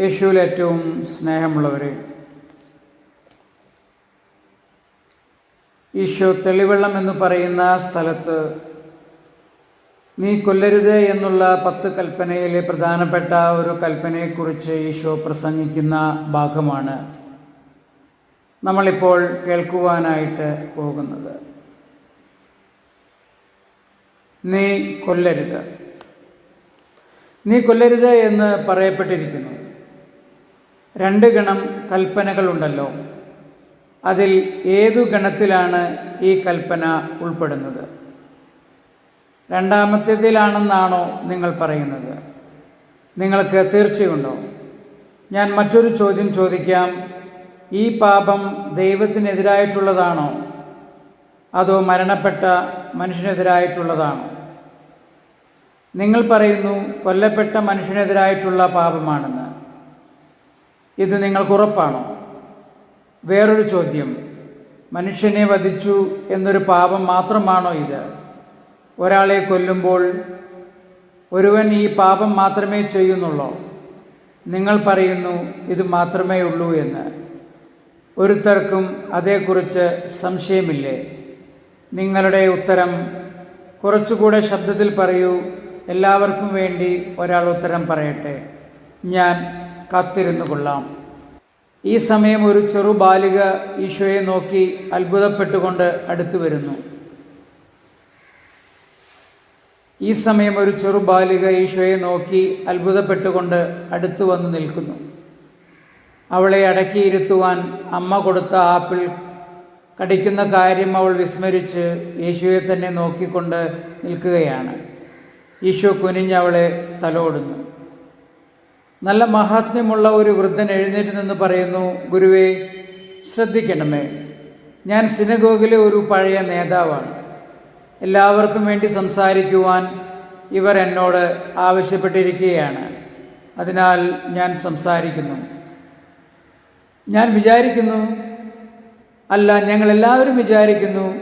യേശുവിൽ ഏറ്റവും സ്നേഹമുള്ളവരെ ഈശോ തെളിവെള്ളം എന്ന് പറയുന്ന സ്ഥലത്ത് നീ കൊല്ലരുത് എന്നുള്ള പത്ത് കൽപ്പനയിലെ പ്രധാനപ്പെട്ട ഒരു കൽപ്പനയെക്കുറിച്ച് ഈശോ പ്രസംഗിക്കുന്ന ഭാഗമാണ് നമ്മളിപ്പോൾ കേൾക്കുവാനായിട്ട് പോകുന്നത്. നീ കൊല്ലരുത്. നീ കൊല്ലരുത് എന്ന് പറയപ്പെട്ടിരിക്കുന്നു. രണ്ട് ഗണം കൽപ്പനകളുണ്ടല്ലോ. അതിൽ ഏതു ഗണത്തിലാണ് ഈ കൽപ്പന ഉൾപ്പെടുന്നത്? രണ്ടാമത്തേതിലാണെന്നാണോ നിങ്ങൾ പറയുന്നത്? നിങ്ങൾക്ക് തീർച്ചയുണ്ടോ? ഞാൻ മറ്റൊരു ചോദ്യം ചോദിക്കാം. ഈ പാപം ദൈവത്തിനെതിരായിട്ടുള്ളതാണോ? അതോ മരണപ്പെട്ട മനുഷ്യനെതിരായിട്ടുള്ളതാണോ? നിങ്ങൾ പറയുന്നു കൊല്ലപ്പെട്ട മനുഷ്യനെതിരായിട്ടുള്ള പാപമാണെന്ന്. ഇത് നിങ്ങൾക്ക് ഉറപ്പാണോ വേറൊരു ചോദ്യം. മനുഷ്യനെ വധിച്ചു എന്നൊരു പാപം മാത്രമാണോ ഇത്? ഒരാളെ കൊല്ലുമ്പോൾ ഒരുവൻ ഈ പാപം മാത്രമേ ചെയ്യുന്നുള്ളൂ? നിങ്ങൾ പറയുന്നു ഇത് മാത്രമേ ഉള്ളൂ എന്ന്. ഒരുത്തർക്കും അതേക്കുറിച്ച് സംശയമില്ലേ? നിങ്ങളുടെ ഉത്തരം കുറച്ചുകൂടെ ശബ്ദത്തിൽ പറയൂ. എല്ലാവർക്കും വേണ്ടി ഒരാൾ ഉത്തരം പറയട്ടെ. ഞാൻ കാത്തിരുന്നു കൊള്ളാം. ഈ സമയം ഒരു ചെറു ബാലിക ഈശോയെ നോക്കി അത്ഭുതപ്പെട്ടുകൊണ്ട് അടുത്തു വരുന്നു. ഈ സമയം ഒരു ചെറു ബാലിക ഈശോയെ നോക്കി അത്ഭുതപ്പെട്ടുകൊണ്ട് അടുത്തു വന്ന് നിൽക്കുന്നു. അവളെ അടക്കിയിരുത്തുവാൻ അമ്മ കൊടുത്ത ആപ്പിൾ കടിക്കുന്ന കാര്യം അവൾ വിസ്മരിച്ച് യേശുവെ തന്നെ നോക്കിക്കൊണ്ട് നിൽക്കുകയാണ്. ഈശോ കുനിഞ്ഞവളെ തലോടുന്നു. നല്ല മഹാത്മ്യമുള്ള ഒരു വൃദ്ധൻ എഴുന്നേറ്റ് നിന്ന് പറയുന്നു ഗുരുവേ ശ്രദ്ധിക്കണമേ. ഞാൻ സിനഗോഗിലെ ഒരു പഴയ നേതാവാണ്. എല്ലാവർക്കും വേണ്ടി സംസാരിക്കുവാൻ ഇവർ എന്നോട് ആവശ്യപ്പെട്ടിരിക്കുകയാണ്. അതിനാൽ ഞാൻ സംസാരിക്കുന്നു. ഞാൻ വിചാരിക്കുന്നു അല്ല ഞങ്ങളെല്ലാവരും വിചാരിക്കുന്നു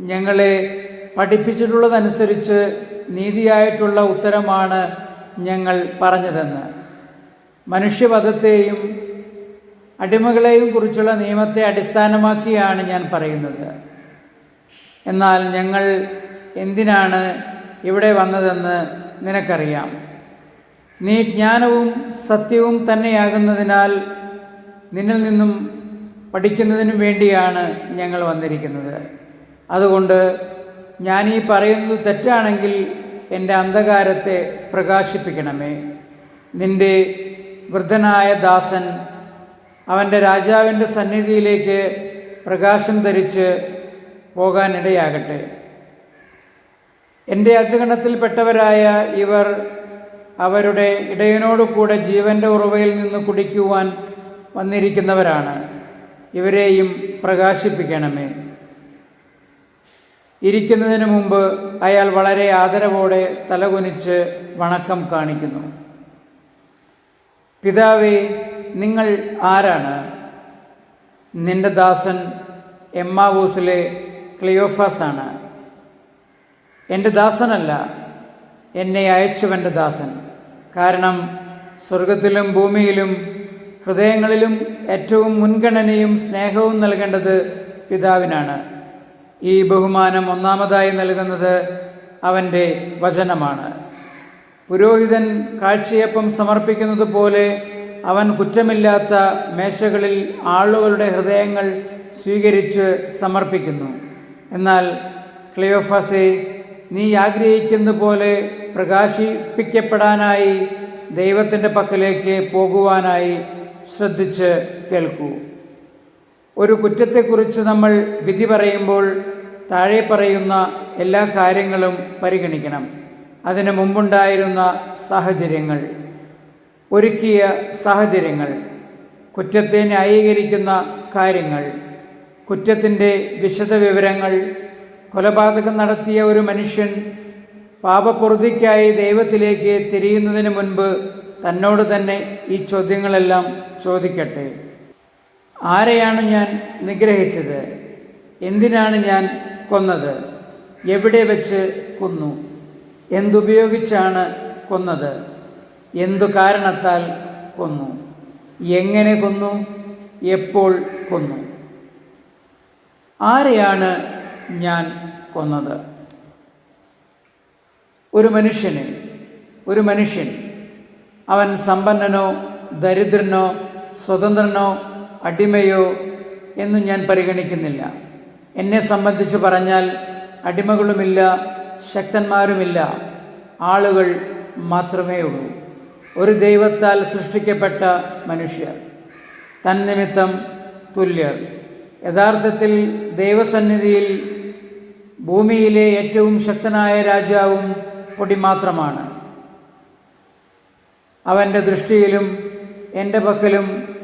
ഞങ്ങളെ പഠിപ്പിച്ചിട്ടുള്ളതനുസരിച്ച് നീതിയായിട്ടുള്ള ഉത്തരമാണ് ഞങ്ങൾ പറഞ്ഞതെന്ന്. മനുഷ്യവധത്തെയും അടിമകളെയും കുറിച്ചുള്ള നിയമത്തെ അടിസ്ഥാനമാക്കിയാണ് ഞാൻ പറയുന്നത്. എന്നാൽ ഞങ്ങൾ എന്തിനാണ് ഇവിടെ വന്നതെന്ന് നിനക്കറിയാം. നീ ജ്ഞാനവും സത്യവും തന്നെയാകുന്നതിനാൽ നിന്നിൽ നിന്നും പഠിക്കുന്നതിനും വേണ്ടിയാണ് ഞങ്ങൾ വന്നിരിക്കുന്നത്. അതുകൊണ്ട് ഞാൻ ഈ പറയുന്നത് തെറ്റാണെങ്കിൽ എന്റെ അന്ധകാരത്തെ പ്രകാശിപ്പിക്കണമേ. നിന്റെ വൃദ്ധനായ ദാസൻ അവന്റെ രാജാവിന്റെ സന്നിധിയിലേക്ക് പ്രകാശം ധരിച്ച് പോകാനിടയാകട്ടെ. എന്റെ അജഗണത്തിൽപ്പെട്ടവരായ ഇവർ അവരുടെ ഇടയനോട് കൂടെ ജീവന്റെ ഉറവയിൽ നിന്ന് കുടിക്കുവാൻ വന്നിരിക്കുന്നവരാണ്. ഇവരെയും പ്രകാശിപ്പിക്കണമേ. ഇരിക്കുന്നതിന് മുമ്പ് അയാൾ വളരെ ആദരവോടെ തലകുനിച്ച് വണക്കം കാണിക്കുന്നു. പിതാവേ നിങ്ങൾ ആരാണ്? നിന്റെ ദാസൻ എമ്മാവൂസിലെ ക്ലിയോഫാസ് ആണ്. എന്റെ ദാസനല്ല എന്നെ അയച്ചവന്റെ ദാസൻ. കാരണം സ്വർഗത്തിലും ഭൂമിയിലും ഹൃദയങ്ങളിലും ഏറ്റവും മുൻഗണനയും സ്നേഹവും നൽകേണ്ടത് പിതാവിനാണ്. ഈ ബഹുമാനം ഒന്നാമതായി നൽകുന്നത് അവന്റെ വചനമാണ്. പുരോഹിതൻ കാഴ്ചയപ്പം സമർപ്പിക്കുന്നത് പോലെ അവൻ കുറ്റമില്ലാത്ത മേശകളിൽ ആളുകളുടെ ഹൃദയങ്ങൾ സ്വീകരിച്ച് സമർപ്പിക്കുന്നു. എന്നാൽ ക്ലിയോഫാസെ നീ ആഗ്രഹിക്കുന്ന പോലെ പ്രകാശിപ്പിക്കപ്പെടാനായി ദൈവത്തിന്റെ പക്കലേക്ക് പോകുവാനായി ശ്രദ്ധിച്ച് കേൾക്കൂ. ഒരു കുറ്റത്തെക്കുറിച്ച് നമ്മൾ വിധി പറയുമ്പോൾ താഴെ പറയുന്ന എല്ലാ കാര്യങ്ങളും പരിഗണിക്കണം. അതിനു മുമ്പുണ്ടായിരുന്ന സാഹചര്യങ്ങൾ ഒരുക്കിയ സാഹചര്യങ്ങൾ കുറ്റത്തെ ന്യായീകരിക്കുന്ന കാര്യങ്ങൾ കുറ്റത്തിന്റെ വിശദവിവരങ്ങൾ കൊലപാതകം നടത്തിയ ഒരു മനുഷ്യൻ പാപപ്രതിക്കായി ദൈവത്തിലേക്ക് തിരിയുന്നതിന് മുൻപ് തന്നോട് തന്നെ ഈ ചോദ്യങ്ങളെല്ലാം ചോദിക്കട്ടെ. ആരെയാണ് ഞാൻ നിഗ്രഹിച്ചത്? എന്തിനാണ് ഞാൻ കൊന്നത്? എവിടെ വെച്ച് കൊന്നു? എന്തുപയോഗിച്ചാണ് കൊന്നത്? എന്തു കാരണത്താൽ കൊന്നു? എങ്ങനെ കൊന്നു? എപ്പോൾ കൊന്നു? ആരെയാണ് ഞാൻ കൊന്നത്? ഒരു മനുഷ്യനെ ഒരു മനുഷ്യൻ അവൻ സമ്പന്നനോ ദരിദ്രനോ സ്വതന്ത്രനോ അടിമയോ എന്നും ഞാൻ പരിഗണിക്കുന്നില്ല. എന്നെ സംബന്ധിച്ച് പറഞ്ഞാൽ അടിമകളുമില്ല ശക്തന്മാരുമില്ല. ആളുകൾ മാത്രമേ ഉള്ളൂ. ഒരു ദൈവത്താൽ സൃഷ്ടിക്കപ്പെട്ട മനുഷ്യർ. തന്നിമിത്തം തുല്യർ. യഥാർത്ഥത്തിൽ ദൈവസന്നിധിയിൽ ഭൂമിയിലെ ഏറ്റവും ശക്തനായ രാജാവും പൊടി മാത്രമാണ്. അവന്റെ ദൃഷ്ടിയിലും എന്റെ പക്കലും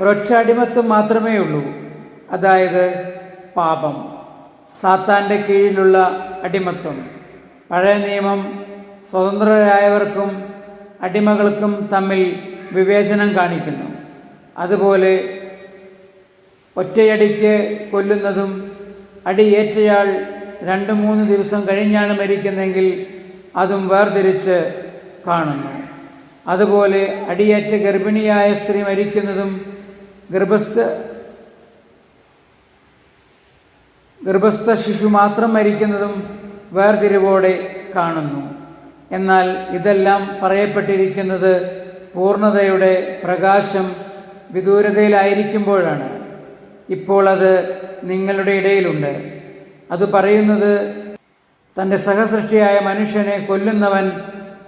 ഒരൊറ്റ അടിമത്വം മാത്രമേ ഉള്ളൂ. അതായത് പാപം. സാത്താന്റെ കീഴിലുള്ള അടിമത്വം പഴയ നിയമം സ്വതന്ത്രരായവർക്കും അടിമകൾക്കും തമ്മിൽ വിവേചനം കാണിക്കുന്നു. അതുപോലെ ഒറ്റയടിക്ക് കൊല്ലുന്നതും അടിയേറ്റയാൾ രണ്ട് മൂന്ന് ദിവസം കഴിഞ്ഞാണ് മരിക്കുന്നതെങ്കിൽ അതും വേർതിരിച്ച് കാണുന്നു. അതുപോലെ അടിയേറ്റ് ഗർഭിണിയായ സ്ത്രീ മരിക്കുന്നതും ഗർഭസ്ഥ ഗർഭസ്ഥ ശിശു മാത്രം മരിക്കുന്നതും വേർതിരിവോടെ കാണുന്നു. എന്നാൽ ഇതെല്ലാം പറയപ്പെട്ടിരിക്കുന്നത് പൂർണതയുടെ പ്രകാശം വിദൂരതയിലായിരിക്കുമ്പോഴാണ്. ഇപ്പോൾ അത് നിങ്ങളുടെ ഇടയിലുണ്ട്. അത് പറയുന്നത് തന്റെ സഹസൃഷ്ടിയായ മനുഷ്യനെ കൊല്ലുന്നവൻ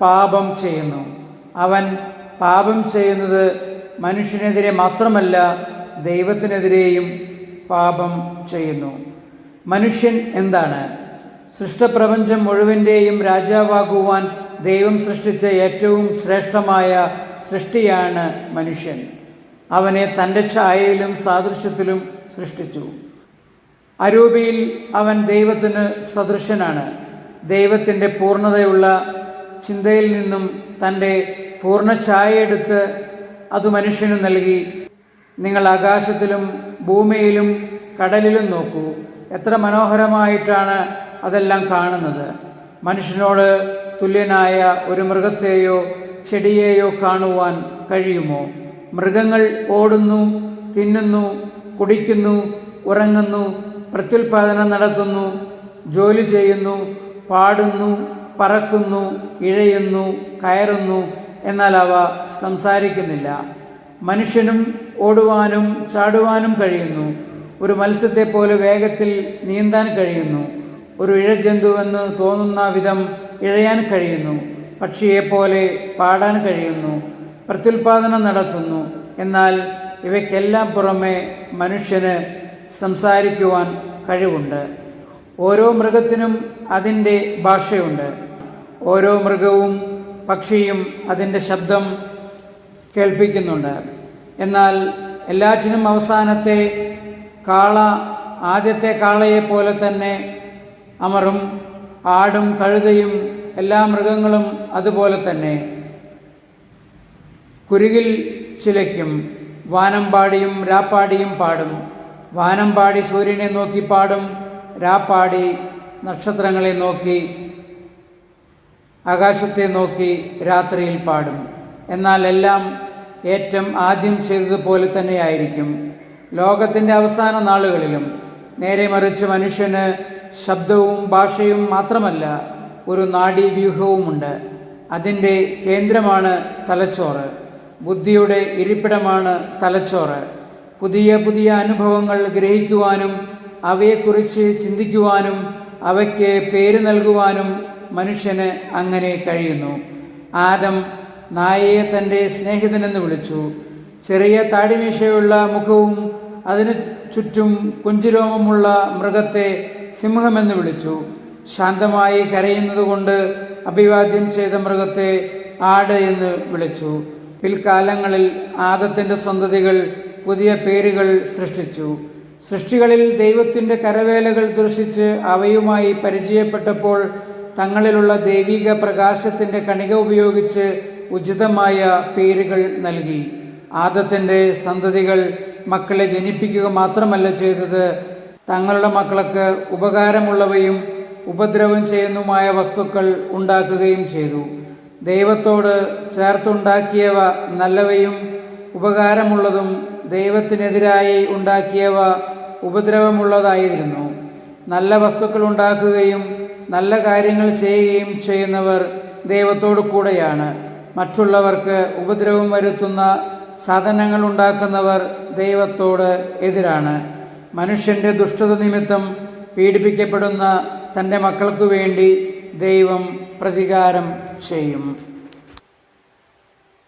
പാപം ചെയ്യുന്നു. അവൻ പാപം ചെയ്യുന്നത് മനുഷ്യനെതിരെ മാത്രമല്ല ദൈവത്തിനെതിരെയും പാപം ചെയ്യുന്നു. മനുഷ്യൻ എന്താണ്? സൃഷ്ടപ്രപഞ്ചം മുഴുവന്റെയും രാജാവാകുവാൻ ദൈവം സൃഷ്ടിച്ച ഏറ്റവും ശ്രേഷ്ഠമായ സൃഷ്ടിയാണ് മനുഷ്യൻ. അവനെ തന്റെ ഛായയിലും സാദൃശ്യത്തിലും സൃഷ്ടിച്ചു. അരൂപിയിൽ അവൻ ദൈവത്തിന് സദൃശനാണ്. ദൈവത്തിന്റെ പൂർണതയുള്ള ചിന്തയിൽ നിന്നും തന്റെ പൂർണ ഛായയെടുത്ത് അത് മനുഷ്യന് നൽകി. നിങ്ങൾ ആകാശത്തിലും ഭൂമിയിലും കടലിലും നോക്കൂ. എത്ര മനോഹരമായിട്ടാണ് അതെല്ലാം കാണുന്നത്. മനുഷ്യനോട് തുല്യനായ ഒരു മൃഗത്തെയോ ചെടിയെയോ കാണുവാൻ കഴിയുമോ? മൃഗങ്ങൾ ഓടുന്നു തിന്നുന്നു കുടിക്കുന്നു ഉറങ്ങുന്നു പ്രത്യുൽപാദനം നടത്തുന്നു ജോലി ചെയ്യുന്നു പാടുന്നു പറക്കുന്നു ഇഴയുന്നു കയറുന്നു എന്നാൽ അവ സംസാരിക്കുന്നില്ല. മനുഷ്യനും ഓടുവാനും ചാടുവാനും കഴിയുന്നു. ഒരു മത്സ്യത്തെ പോലെ വേഗത്തിൽ നീന്താൻ കഴിയുന്നു. ഒരു ഇഴജന്തുവെന്ന് തോന്നുന്ന വിധം ഇഴയാൻ കഴിയുന്നു പക്ഷിയെപ്പോലെ പാടാൻ കഴിയുന്നു പ്രത്യുൽപാദനം നടത്തുന്നു. എന്നാൽ ഇവയ്ക്കെല്ലാം പുറമെ മനുഷ്യന് സംസാരിക്കുവാൻ കഴിവുണ്ട്. ഓരോ മൃഗത്തിനും അതിന്റെ ഭാഷയുണ്ട്. ഓരോ മൃഗവും പക്ഷിയും അതിന്റെ ശബ്ദം കേൾപ്പിക്കുന്നുണ്ട്. എന്നാൽ എല്ലാറ്റിനും അവസാനത്തെ കാള ആദ്യത്തെ പോലെ തന്നെ അമറും ആടും കഴുതയും എല്ലാ മൃഗങ്ങളും അതുപോലെ തന്നെ. കുരുകിൽ ചിലയ്ക്കും വാനമ്പാടിയും രാപ്പാടിയും പാടും. വാനമ്പാടി സൂര്യനെ നോക്കി പാടും രാപ്പാടി നക്ഷത്രങ്ങളെ നോക്കി ആകാശത്തെ നോക്കി രാത്രിയിൽ പാടും. എന്നാൽ എല്ലാം ഏറ്റം ആദ്യം ചെയ്തതുപോലെ തന്നെയായിരിക്കും. ലോകത്തിന്റെ അവസാന നാളുകളിലും നേരെ മറിച്ച് മനുഷ്യന് ശബ്ദവും ഭാഷയും മാത്രമല്ല ഒരു നാഡീവ്യൂഹവുമുണ്ട്. അതിന്റെ കേന്ദ്രമാണ് തലച്ചോറ്. ബുദ്ധിയുടെ ഇരിപ്പിടമാണ് തലച്ചോറ്. പുതിയ പുതിയ അനുഭവങ്ങൾ ഗ്രഹിക്കുവാനും അവയെക്കുറിച്ച് ചിന്തിക്കുവാനും അവയ്ക്ക് പേര് നൽകുവാനും മനുഷ്യന് അങ്ങനെ കഴിയുന്നു. ആദം നായയെ തന്റെ സ്നേഹിതനെന്ന് വിളിച്ചു. ചെറിയ താടിമീശയുള്ള മുഖവും അതിനു ചുറ്റും കുഞ്ചിരോമമുള്ള മൃഗത്തെ സിംഹമെന്ന് വിളിച്ചു. ശാന്തമായി കരയുന്നത് കൊണ്ട് അഭിവാദ്യം ചെയ്ത മൃഗത്തെ ആട് എന്ന് വിളിച്ചു. പിൽക്കാലങ്ങളിൽ ആദത്തിന്റെ സന്തതികൾ പുതിയ പേരുകൾ സൃഷ്ടിച്ചു. സൃഷ്ടികളിൽ ദൈവത്തിന്റെ കരവേലകൾ ദർശിച്ച് അവയുമായി പരിചയപ്പെട്ടപ്പോൾ തങ്ങളിലുള്ള ദൈവിക പ്രകാശത്തിന്റെ കണിക ഉപയോഗിച്ച് ഉചിതമായ പേരുകൾ നൽകി. ആദത്തിന്റെ സന്തതികൾ മക്കളെ ജനിപ്പിക്കുക മാത്രമല്ല ചെയ്തത് തങ്ങളുടെ മക്കൾക്ക് ഉപകാരമുള്ളവയും ഉപദ്രവം ചെയ്യുന്നതുമായ വസ്തുക്കൾ ഉണ്ടാക്കുകയും ചെയ്തു. ദൈവത്തോട് ചേർത്തുണ്ടാക്കിയവ നല്ലവയും ഉപകാരമുള്ളതും ദൈവത്തിനെതിരായി ഉണ്ടാക്കിയവ ഉപദ്രവമുള്ളതായിരുന്നു. നല്ല വസ്തുക്കൾ ഉണ്ടാക്കുകയും നല്ല കാര്യങ്ങൾ ചെയ്യുകയും ചെയ്യുന്നവർ ദൈവത്തോടു കൂടെയാണ്. മറ്റുള്ളവർക്ക് ഉപദ്രവം വരുത്തുന്ന സാധനങ്ങൾ ഉണ്ടാക്കുന്നവർ ദൈവത്തോട് എതിരാണ്. മനുഷ്യന്റെ ദുഷ്ടത നിമിത്തം പീഡിപ്പിക്കപ്പെടുന്ന തന്റെ മക്കൾക്കു വേണ്ടി ദൈവം പ്രതികാരം ചെയ്യും.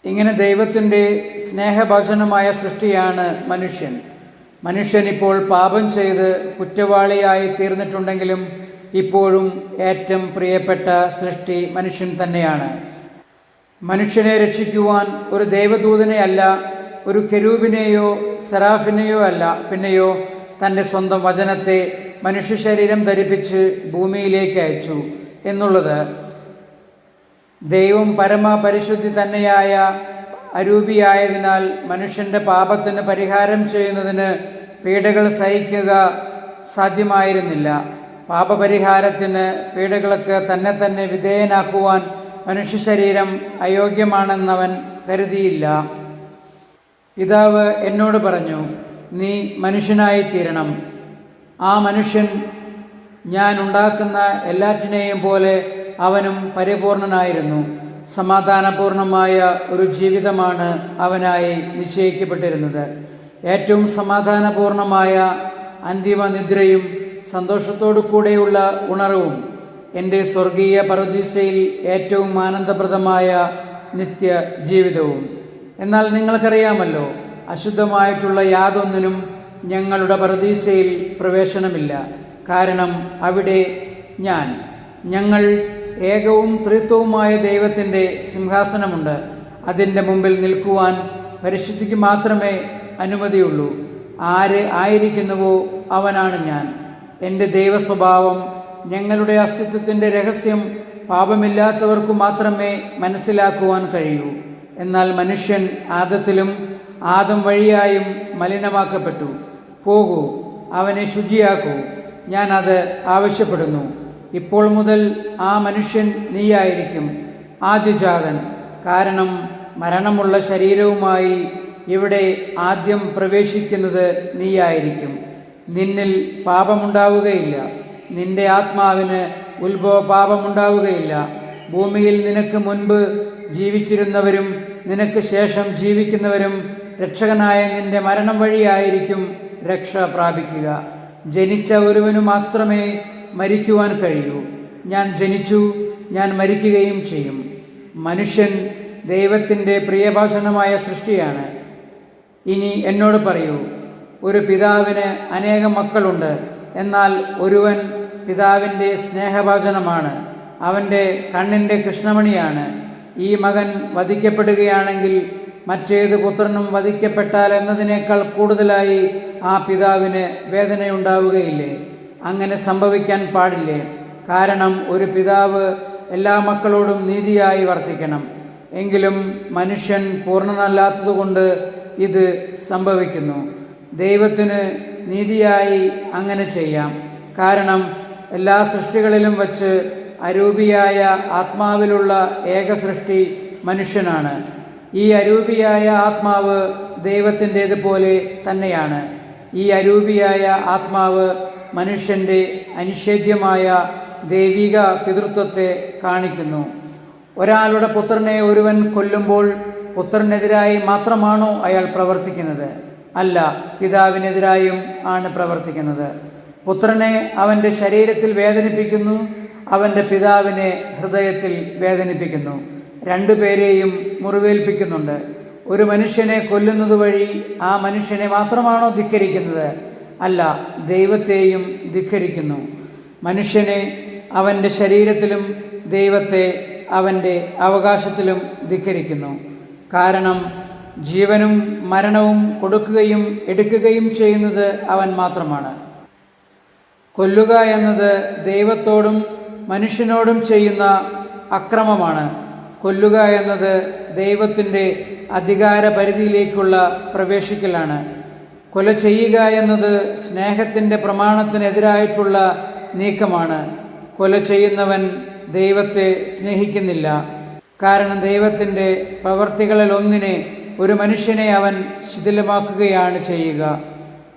ഇങ്ങനെ ദൈവത്തിന്റെ സ്നേഹഭജനമായ സൃഷ്ടിയാണ് മനുഷ്യൻ. മനുഷ്യൻ ഇപ്പോൾ പാപം ചെയ്ത് കുറ്റവാളിയായി തീർന്നിട്ടുണ്ടെങ്കിലും ഇപ്പോഴും ഏറ്റവും പ്രിയപ്പെട്ട സൃഷ്ടി മനുഷ്യൻ തന്നെയാണ്. മനുഷ്യനെ രക്ഷിക്കുവാൻ ഒരു ദൈവദൂതനെയല്ല ഒരു കെരൂബിനെയോ സെറാഫിനെയോ അല്ല പിന്നെയോ തന്റെ സ്വന്തം വചനത്തെ മനുഷ്യ ശരീരം ധരിപ്പിച്ച് ഭൂമിയിലേക്ക് അയച്ചു എന്നുള്ളത് ദൈവം പരമ പരിശുദ്ധി തന്നെയായ അരൂപിയായതിനാൽ മനുഷ്യന്റെ പാപത്തിന് പരിഹാരം ചെയ്യുന്നതിന് പീഡകൾ സഹിക്കുക സാധ്യമായിരുന്നില്ല. പാപപരിഹാരത്തിന് പീഡകൾക്ക് തന്നെ തന്നെ വിധേയനാക്കുവാൻ മനുഷ്യ ശരീരം അയോഗ്യമാണെന്നവൻ കരുതിയില്ല. പിതാവ് എന്നോട് പറഞ്ഞു നീ മനുഷ്യനായി തീരണം ആ മനുഷ്യൻ ഞാൻ ഉണ്ടാക്കുന്ന എല്ലാറ്റിനെയും പോലെ അവനും പരിപൂർണനായിരുന്നു. സമാധാനപൂർണമായ ഒരു ജീവിതമാണ് അവനായി നിശ്ചയിക്കപ്പെട്ടിരുന്നത്. ഏറ്റവും സമാധാനപൂർണമായ അന്തിമ നിദ്രയും സന്തോഷത്തോടു കൂടെയുള്ള ഉണർവും എന്റെ സ്വർഗീയ പരദീസയിൽ ഏറ്റവും ആനന്ദപ്രദമായ നിത്യ ജീവിതവും എന്നാൽ നിങ്ങൾക്കറിയാമല്ലോ അശുദ്ധമായിട്ടുള്ള യാതൊന്നിനും ഞങ്ങളുടെ പ്രതീക്ഷയിൽ പ്രവേശനമില്ല. കാരണം അവിടെ ഞാൻ. ഞങ്ങൾ ഏകവും ത്രിത്വവുമായ ദൈവത്തിന്റെ സിംഹാസനമുണ്ട്. അതിന്റെ മുമ്പിൽ നിൽക്കുവാൻ പരിശുദ്ധിക്ക് മാത്രമേ അനുമതിയുള്ളൂ. ആര് ആയിരിക്കുന്നുവോ അവനാണ് ഞാൻ. എന്റെ ദൈവസ്വഭാവം ഞങ്ങളുടെ അസ്തിത്വത്തിന്റെ രഹസ്യം പാപമില്ലാത്തവർക്കു മാത്രമേ മനസ്സിലാക്കുവാൻ കഴിയൂ. എന്നാൽ മനുഷ്യൻ ആദത്തിലും ആദം വഴിയായും മലിനമാക്കപ്പെട്ടു. പോകൂ അവനെ ശുചിയാക്കൂ. ഞാൻ അത് ആവശ്യപ്പെടുന്നു. ഇപ്പോൾ മുതൽ ആ മനുഷ്യൻ നീയായിരിക്കും ആദ്യജാതൻ. കാരണം മരണമുള്ള ശരീരവുമായി ഇവിടെ ആദ്യം പ്രവേശിക്കുന്നത് നീയായിരിക്കും. നിന്നിൽ പാപമുണ്ടാവുകയില്ല. നിന്റെ ആത്മാവിന് ഉത്ഭവ പാപമുണ്ടാവുകയില്ല ഭൂമിയിൽ നിനക്ക് മുൻപ് ജീവിച്ചിരുന്നവരും നിനക്ക് ശേഷം ജീവിക്കുന്നവരും രക്ഷകനായ നിന്റെ മരണം വഴിയായിരിക്കും രക്ഷ പ്രാപിക്കുക. ജനിച്ച ഒരുവനു മാത്രമേ മരിക്കുവാൻ കഴിയൂ. ഞാൻ ജനിച്ചു ഞാൻ മരിക്കുകയും ചെയ്യും. മനുഷ്യൻ ദൈവത്തിന്റെ പ്രിയഭാഷണമായ സൃഷ്ടിയാണ്. ഇനി എന്നോട് പറയൂ ഒരു പിതാവിന് അനേകം മക്കളുണ്ട് എന്നാൽ ഒരുവൻ പിതാവിന്റെ സ്നേഹഭാചനമാണ് അവന്റെ കണ്ണിന്റെ കൃഷ്ണമണിയാണ്. ഈ മകൻ വധിക്കപ്പെടുകയാണെങ്കിൽ മറ്റേത് പുത്രനും വധിക്കപ്പെട്ടാൽ എന്നതിനേക്കാൾ കൂടുതലായി ആ പിതാവിന് വേദനയുണ്ടാവുകയില്ലേ? അങ്ങനെ സംഭവിക്കാൻ പാടില്ലേ? കാരണം ഒരു പിതാവ് എല്ലാ മക്കളോടും നീതിയായി വർത്തിക്കണം. എങ്കിലും മനുഷ്യൻ പൂർണനല്ലാത്തതുകൊണ്ട് ഇത് സംഭവിക്കുന്നു. ദൈവത്തിന് നീതിയായി അങ്ങനെ ചെയ്യാം. കാരണം എല്ലാ സൃഷ്ടികളിലും വച്ച് അരൂപിയായ ആത്മാവിലുള്ള ഏക സൃഷ്ടി മനുഷ്യനാണ്. ഈ അരൂപിയായ ആത്മാവ് ദൈവത്തിന്റേതുപോലെ തന്നെയാണ്. ഈ അരൂപിയായ ആത്മാവ് മനുഷ്യന്റെ അനിഷേധ്യമായ ദൈവിക പിതൃത്വത്തെ കാണിക്കുന്നു. ഒരാളുടെ പുത്രനെ ഒരുവൻ കൊല്ലുമ്പോൾ പുത്രനെതിരായി മാത്രമാണോ അയാൾ പ്രവർത്തിക്കുന്നത്? അല്ല പിതാവിനെതിരായും ആണ് പ്രവർത്തിക്കുന്നത്. പുത്രനെ അവന്റെ ശരീരത്തിൽ വേദനിപ്പിക്കുന്നു അവന്റെ പിതാവിനെ ഹൃദയത്തിൽ വേദനിപ്പിക്കുന്നു. രണ്ടുപേരെയും മുറിവേൽപ്പിക്കുന്നുണ്ട്. ഒരു മനുഷ്യനെ കൊല്ലുന്നത് വഴി ആ മനുഷ്യനെ മാത്രമാണോ ധിക്കരിക്കുന്നത്? അല്ല ദൈവത്തെയും ധിക്കരിക്കുന്നു. മനുഷ്യനെ അവന്റെ ശരീരത്തിലും ദൈവത്തെ അവന്റെ അവകാശത്തിലും ധിക്കരിക്കുന്നു. കാരണം ജീവനും മരണവും കൊടുക്കുകയും എടുക്കുകയും ചെയ്യുന്നത് അവൻ മാത്രമാണ്. കൊല്ലുക എന്നത് ദൈവത്തോടും മനുഷ്യനോടും ചെയ്യുന്ന അക്രമമാണ്. കൊല്ലുക എന്നത് ദൈവത്തിന്റെ അധികാര പരിധിയിലേക്കുള്ള പ്രവേശിക്കലാണ്. കൊല ചെയ്യുക എന്നത് സ്നേഹത്തിന്റെ പ്രമാണത്തിനെതിരായിട്ടുള്ള നീക്കമാണ്. കൊല ചെയ്യുന്നവൻ ദൈവത്തെ സ്നേഹിക്കുന്നില്ല. കാരണം ദൈവത്തിന്റെ പ്രവർത്തികളിൽ ഒന്നിനെ ഒരു മനുഷ്യനെ അവൻ ശിഥിലമാക്കുകയാണ് ചെയ്യുക.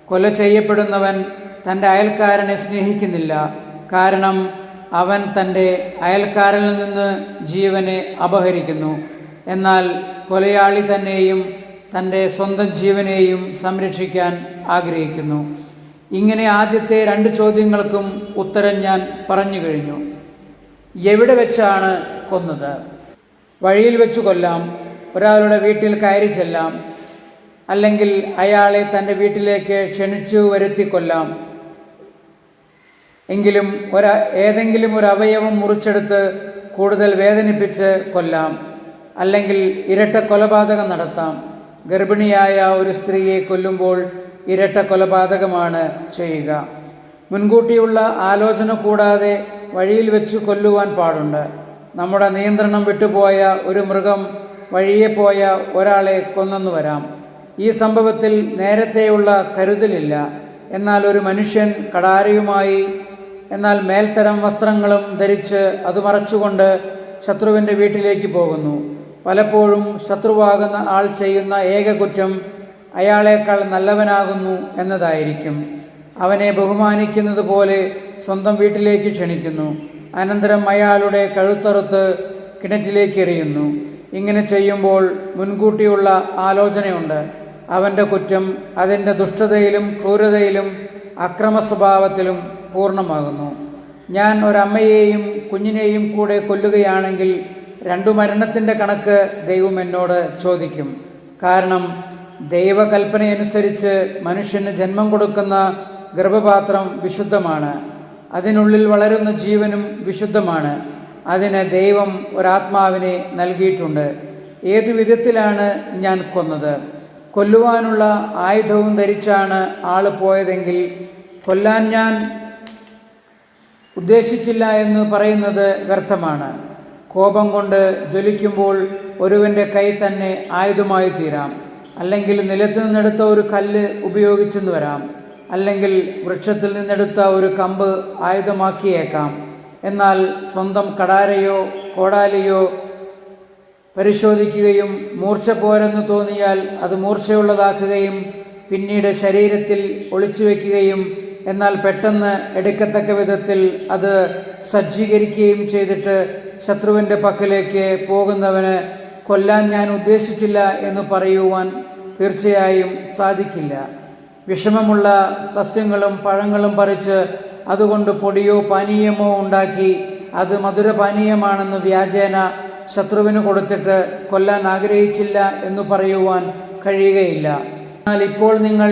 കൊല ചെയ്യപ്പെടുന്നവൻ തന്റെ അയൽക്കാരനെ സ്നേഹിക്കുന്നില്ല. കാരണം അവൻ തന്റെ അയൽക്കാരിൽ നിന്ന് ജീവനെ അപഹരിക്കുന്നു. എന്നാൽ കൊലയാളി തന്നെയും തന്റെ സ്വന്തം ജീവനെയും സംരക്ഷിക്കാൻ ആഗ്രഹിക്കുന്നു. ഇങ്ങനെ ആദ്യത്തെ രണ്ട് ചോദ്യങ്ങൾക്കും ഉത്തരം ഞാൻ പറഞ്ഞു കഴിഞ്ഞു. എവിടെ വെച്ചാണ് കൊന്നത്? വഴിയിൽ വെച്ച് കൊല്ലാം ഒരാളുടെ വീട്ടിൽ കയറി ചെല്ലാം അല്ലെങ്കിൽ അയാളെ തന്റെ വീട്ടിലേക്ക് ക്ഷണിച്ചു വരുത്തി കൊല്ലാം എങ്കിലും ഒര ഏതെങ്കിലും ഒരു അവയവം മുറിച്ചെടുത്ത് കൂടുതൽ വേദനിപ്പിച്ച് കൊല്ലാം. അല്ലെങ്കിൽ ഇരട്ട കൊലപാതകം നടത്താം. ഗർഭിണിയായ ഒരു സ്ത്രീയെ കൊല്ലുമ്പോൾ ഇരട്ട കൊലപാതകമാണ് ചെയ്യുക. മുൻകൂട്ടിയുള്ള ആലോചന കൂടാതെ വഴിയിൽ വെച്ച് കൊല്ലുവാൻ പാടുണ്ട്. നമ്മുടെ നിയന്ത്രണം വിട്ടുപോയ ഒരു മൃഗം വഴിയെ പോയ ഒരാളെ കൊന്നെന്നു വരാം. ഈ സംഭവത്തിൽ നേരത്തെയുള്ള കരുതലില്ല. എന്നാൽ ഒരു മനുഷ്യൻ കടാരയുമായി എന്നാൽ മേൽത്തരം വസ്ത്രങ്ങളും ധരിച്ച് അത് മറച്ചുകൊണ്ട് ശത്രുവിന്റെ വീട്ടിലേക്ക് പോകുന്നു. പലപ്പോഴും ശത്രുവാകുന്ന ആൾ ചെയ്യുന്ന ഏക കുറ്റം അയാളേക്കാൾ നല്ലവനാകുന്നു എന്നതായിരിക്കും. അവനെ ബഹുമാനിക്കുന്നത് പോലെ സ്വന്തം വീട്ടിലേക്ക് ക്ഷണിക്കുന്നു. അനന്തരം അയാളുടെ കഴുത്തറുത്ത് കിണറ്റിലേക്ക് എറിയുന്നു. ഇങ്ങനെ ചെയ്യുമ്പോൾ മുൻകൂട്ടിയുള്ള ആലോചനയുണ്ട്. അവന്റെ കുറ്റം അതിന്റെ ദുഷ്ടതയിലും ക്രൂരതയിലും അക്രമ സ്വഭാവത്തിലും പൂർണമാകുന്നു. ഞാൻ ഒരമ്മയെയും കുഞ്ഞിനെയും കൂടെ കൊല്ലുകയാണെങ്കിൽ രണ്ടു മരണത്തിന്റെ കണക്ക് ദൈവം എന്നോട് ചോദിക്കും. കാരണം ദൈവകൽപ്പനയനുസരിച്ച് മനുഷ്യന് ജന്മം കൊടുക്കുന്ന ഗർഭപാത്രം വിശുദ്ധമാണ്. അതിനുള്ളിൽ വളരുന്ന ജീവനും വിശുദ്ധമാണ്. അതിന് ദൈവം ഒരാത്മാവിനെ നൽകിയിട്ടുണ്ട്. ഏതു വിധത്തിലാണ് ഞാൻ കൊന്നത്? കൊല്ലുവാനുള്ള ആയുധവും ധരിച്ചാണ് ആൾ പോയതെങ്കിൽ കൊല്ലാൻ ഞാൻ ഉദ്ദേശിച്ചില്ല എന്ന് പറയുന്നത് വ്യർത്ഥമാണ്. കോപം കൊണ്ട് ജ്വലിക്കുമ്പോൾ ഒരുവന്റെ കൈ തന്നെ ആയുധമായി തീരാം. അല്ലെങ്കിൽ നിലത്ത് നിന്നെടുത്ത ഒരു കല്ല് ഉപയോഗിച്ചെന്ന് വരാം. അല്ലെങ്കിൽ വൃക്ഷത്തിൽ നിന്നെടുത്ത ഒരു കമ്പ് ആയുധമാക്കിയേക്കാം. എന്നാൽ സ്വന്തം കടാരയോ കോടാലിയോ പരിശോധിക്കുകയും മൂർച്ച പോരെന്ന് തോന്നിയാൽ അത് മൂർച്ചയുള്ളതാക്കുകയും പിന്നീട് ശരീരത്തിൽ ഒളിച്ചു വയ്ക്കുകയും എന്നാൽ പെട്ടെന്ന് എടുക്കത്തക്ക വിധത്തിൽ അത് സജ്ജീകരിക്കുകയും ചെയ്തിട്ട് ശത്രുവിന്റെ പക്കലേക്ക് പോകുന്നവന് കൊല്ലാൻ ഞാൻ ഉദ്ദേശിച്ചില്ല എന്ന് പറയുവാൻ തീർച്ചയായും സാധിക്കില്ല. വിഷമമുള്ള സസ്യങ്ങളും പഴങ്ങളും പറിച്ച് അതുകൊണ്ട് പൊടിയോ പാനീയമോ ഉണ്ടാക്കി അത് മധുരപാനീയമാണെന്ന് വ്യാജേന ശത്രുവിന് കൊടുത്തിട്ട് കൊല്ലാൻ ആഗ്രഹിച്ചില്ല എന്ന് പറയുവാൻ കഴിയുകയില്ല. എന്നാൽ ഇപ്പോൾ നിങ്ങൾ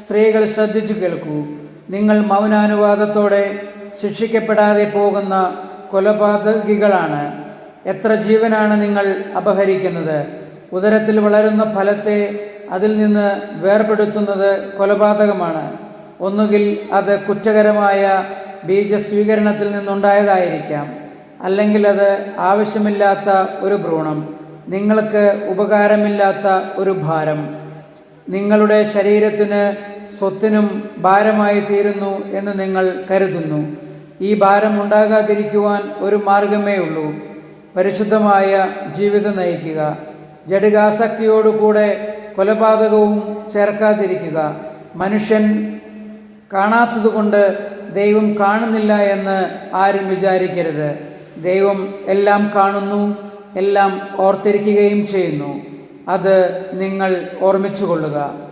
സ്ത്രീകൾ ശ്രദ്ധിച്ചു കേൾക്കൂ. നിങ്ങൾ മൗനാനുവാദത്തോടെ ശിക്ഷിക്കപ്പെടാതെ പോകുന്ന കൊലപാതകികളാണ്. എത്ര ജീവനാണ് നിങ്ങൾ അപഹരിക്കുന്നത്? ഉദരത്തിൽ വളരുന്ന ഫലത്തെ അതിൽ നിന്ന് വേർപെടുത്തുന്നത് കൊലപാതകമാണ്. ഒന്നുകിൽ അത് കുറ്റകരമായ ബീജസ്വീകരണത്തിൽ നിന്നുണ്ടായതായിരിക്കാം. അല്ലെങ്കിൽ അത് ആവശ്യമില്ലാത്ത ഒരു ഭ്രൂണം. നിങ്ങൾക്ക് ഉപകാരമില്ലാത്ത ഒരു ഭാരം. നിങ്ങളുടെ ശരീരത്തിന് സ്വത്തിനും ഭാരമായി തീരുന്നു എന്ന് നിങ്ങൾ കരുതുന്നു. ഈ ഭാരം ഉണ്ടാകാതിരിക്കുവാൻ ഒരു മാർഗമേ ഉള്ളൂ. പരിശുദ്ധമായ ജീവിതം നയിക്കുക. ജഡികാസക്തിയോടുകൂടെ കൊലപാതകവും ചേർക്കാതിരിക്കുക. മനുഷ്യൻ കാണാത്തതുകൊണ്ട് ദൈവം കാണുന്നില്ല എന്ന് ആരും വിചാരിക്കരുത്. ദൈവം എല്ലാം കാണുന്നു എല്ലാം ഓർത്തിരിക്കുകയും ചെയ്യുന്നു. അത് നിങ്ങൾ ഓർമ്മിച്ചു കൊള്ളുക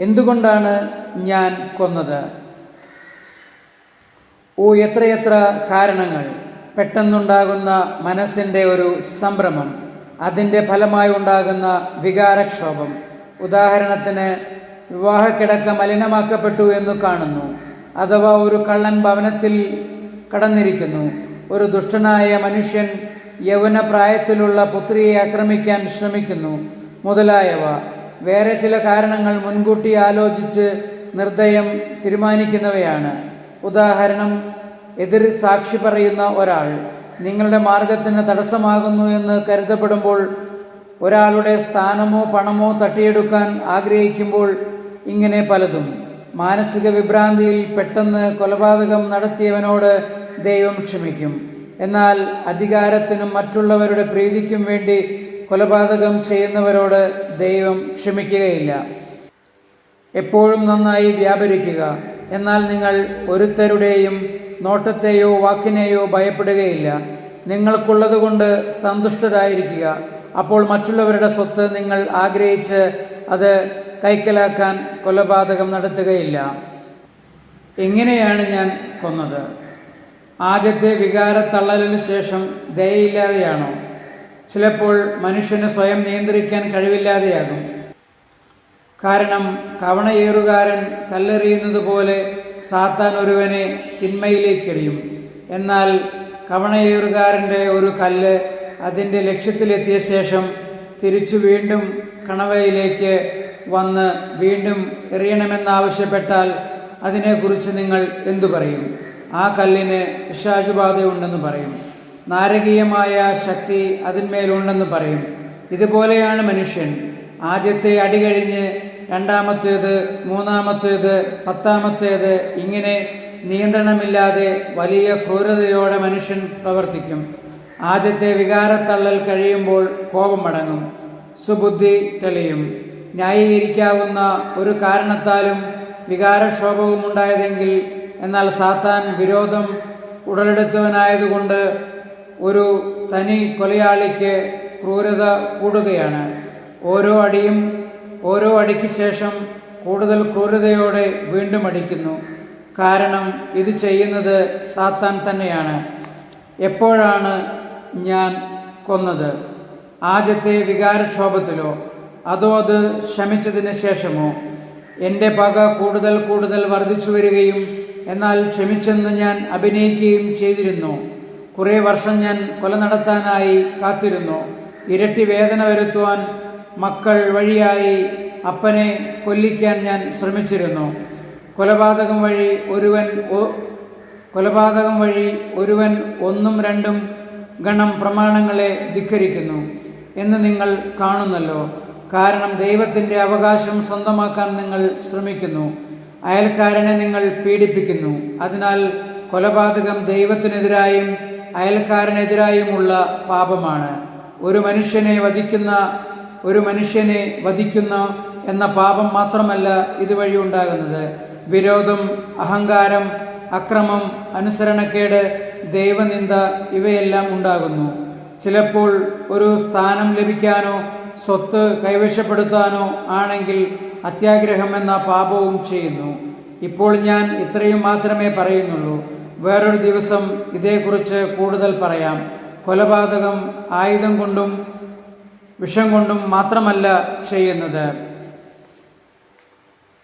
എന്തുകൊണ്ടാണ് ഞാൻ കൊന്നത്? ഓ എത്രയെത്ര കാരണങ്ങൾ. പെട്ടെന്നുണ്ടാകുന്ന മനസ്സിന്റെ ഒരു സംഭ്രമം. അതിന്റെ ഫലമായി ഉണ്ടാകുന്ന വികാരക്ഷോഭം. ഉദാഹരണത്തിന് വിവാഹക്കിടക്ക മലിനമാക്കപ്പെട്ടു എന്ന് കാണുന്നു. അഥവാ ഒരു കള്ളൻ ഭവനത്തിൽ കടന്നിരിക്കുന്നു. ഒരു ദുഷ്ടനായ മനുഷ്യൻ യൗവന പ്രായത്തിലുള്ള പുത്രിയെ ആക്രമിക്കാൻ ശ്രമിക്കുന്നു. മുതലായവ. വേറെ ചില കാരണങ്ങൾ മുൻകൂട്ടി ആലോചിച്ച് നിർദ്ദയം തീരുമാനിക്കുന്നവയാണ്. ഉദാഹരണം എതിർ സാക്ഷി പറയുന്ന ഒരാൾ നിങ്ങളുടെ മാർഗത്തിന് തടസ്സമാകുന്നു എന്ന് കരുതപ്പെടുമ്പോൾ ഒരാളുടെ സ്ഥാനമോ പണമോ തട്ടിയെടുക്കാൻ ആഗ്രഹിക്കുമ്പോൾ ഇങ്ങനെ പലതും. മാനസിക വിഭ്രാന്തിയിൽ പെട്ടെന്ന് കൊലപാതകം നടത്തിയവനോട് ദൈവം ക്ഷമിക്കും. എന്നാൽ അധികാരത്തിനും മറ്റുള്ളവരുടെ പ്രീതിക്കും വേണ്ടി കൊലപാതകം ചെയ്യുന്നവരോട് ദൈവം ക്ഷമിക്കുകയില്ല. എപ്പോഴും നന്നായി വ്യാപരിക്കുക. എന്നാൽ നിങ്ങൾ ഒരുത്തരുടെയും നോട്ടത്തെയോ വാക്കിനെയോ ഭയപ്പെടുകയില്ല. നിങ്ങൾക്കുള്ളതുകൊണ്ട് സന്തുഷ്ടരായിരിക്കുക. അപ്പോൾ മറ്റുള്ളവരുടെ സ്വത്ത് നിങ്ങൾ ആഗ്രഹിച്ച് അത് കൈക്കലാക്കാൻ കൊലപാതകം നടത്തുകയില്ല. എങ്ങനെയാണ് ഞാൻ കൊന്നത്? ആദ്യത്തെ വികാരത്തള്ളലിന് ശേഷം ദയയില്ലാതെയാണോ? ചിലപ്പോൾ മനുഷ്യന് സ്വയം നിയന്ത്രിക്കാൻ കഴിവില്ലാതെയാകും. കാരണം കവണയേറുകാരൻ കല്ലെറിയുന്നത് പോലെ സാത്താൻ ഒരുവനെ തിന്മയിലേക്കെറിയും. എന്നാൽ കവണയേറുകാരന്റെ ഒരു കല്ല് അതിന്റെ ലക്ഷ്യത്തിലെത്തിയ ശേഷം തിരിച്ചു വീണ്ടും കണവയിലേക്ക് വന്ന് വീണ്ടും എറിയണമെന്നാവശ്യപ്പെട്ടാൽ അതിനെക്കുറിച്ച് നിങ്ങൾ എന്തു പറയും? ആ കല്ലിന് പിശാചുബാധയുണ്ടെന്ന് പറയും. നാരകീയമായ ശക്തി അതിന്മേലുണ്ടെന്ന് പറയും. ഇതുപോലെയാണ് മനുഷ്യൻ. ആദ്യത്തെ അടി കഴിഞ്ഞ് രണ്ടാമത്തേത് മൂന്നാമത്തേത് പത്താമത്തേത് ഇങ്ങനെ നിയന്ത്രണമില്ലാതെ വലിയ ക്രൂരതയോടെ മനുഷ്യൻ പ്രവർത്തിക്കും. ആദ്യത്തെ വികാരത്തള്ളൽ കഴിയുമ്പോൾ കോപമടങ്ങും സുബുദ്ധി തെളിയും. ന്യായീകരിക്കാവുന്ന ഒരു കാരണത്താലും വികാരക്ഷോഭവും ഉണ്ടായതെങ്കിൽ എന്നാൽ സാത്താൻ വിരോധം ഉടലെടുത്തവനായതുകൊണ്ട് ഒരു തനി കൊലയാളിക്ക് ക്രൂരത കൂടുകയാണ്. ഓരോ അടിയും ഓരോ അടിക്ക് ശേഷം കൂടുതൽ ക്രൂരതയോടെ വീണ്ടും അടിക്കുന്നു. കാരണം ഇത് ചെയ്യുന്നത് സാത്താൻ തന്നെയാണ്. എപ്പോഴാണ് ഞാൻ കൊന്നത്? ആദ്യത്തെ വികാരക്ഷോഭത്തിലോ? അതോ അത് ക്ഷമിച്ചതിന് ശേഷമോ? എന്റെ പക കൂടുതൽ കൂടുതൽ വർദ്ധിച്ചു വരികയും എന്നാൽ ക്ഷമിച്ചെന്ന് ഞാൻ അഭിനയിക്കുകയും ചെയ്തിരുന്നു. കുറേ വർഷം ഞാൻ കൊല നടത്താനായി കാത്തിരുന്നു. ഇരട്ടി വേദന വരുത്തുവാൻ മക്കൾ വഴിയായി അപ്പനെ കൊല്ലിക്കാൻ ഞാൻ ശ്രമിച്ചിരുന്നു. കൊലപാതകം വഴി ഒരുവൻ കൊലപാതകം വഴി ഒരുവൻ ഒന്നും രണ്ടും ഗണം പ്രമാണങ്ങളെ ധിക്കരിക്കുന്നു എന്ന് നിങ്ങൾ കാണുന്നല്ലോ. കാരണം ദൈവത്തിന്റെ അവകാശം സ്വന്തമാക്കാൻ നിങ്ങൾ ശ്രമിക്കുന്നു. അയൽക്കാരനെ നിങ്ങൾ പീഡിപ്പിക്കുന്നു. അതിനാൽ കൊലപാതകം ദൈവത്തിനെതിരായും അയൽക്കാരനെതിരായുമുള്ള പാപമാണ്. ഒരു മനുഷ്യനെ വധിക്കുന്ന ഒരു മനുഷ്യനെ വധിക്കുന്ന എന്ന പാപം മാത്രമല്ല ഇതുവഴി ഉണ്ടാകുന്നത്. വിരോധം അഹങ്കാരം അക്രമം അനുസരണക്കേട് ദൈവനിന്ദ ഇവയെല്ലാം ഉണ്ടാകുന്നു. ചിലപ്പോൾ ഒരു സ്ഥാനം ലഭിക്കാനോ സ്വത്ത് കൈവശപ്പെടുത്താനോ ആണെങ്കിൽ അത്യാഗ്രഹം എന്ന പാപവും ചെയ്യുന്നു. ഇപ്പോൾ ഞാൻ ഇത്രയും മാത്രമേ പറയുന്നുള്ളൂ. വേറൊരു ദിവസം ഇതേക്കുറിച്ച് കൂടുതൽ പറയാം. കൊലപാതകം ആയുധം കൊണ്ടും വിഷം കൊണ്ടും മാത്രമല്ല ചെയ്യുന്നത്.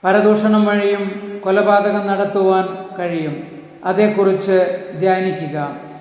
പരദൂഷണം വഴിയും കൊലപാതകം നടത്തുവാൻ കഴിയും. അതേക്കുറിച്ച് ധ്യാനിക്കുക.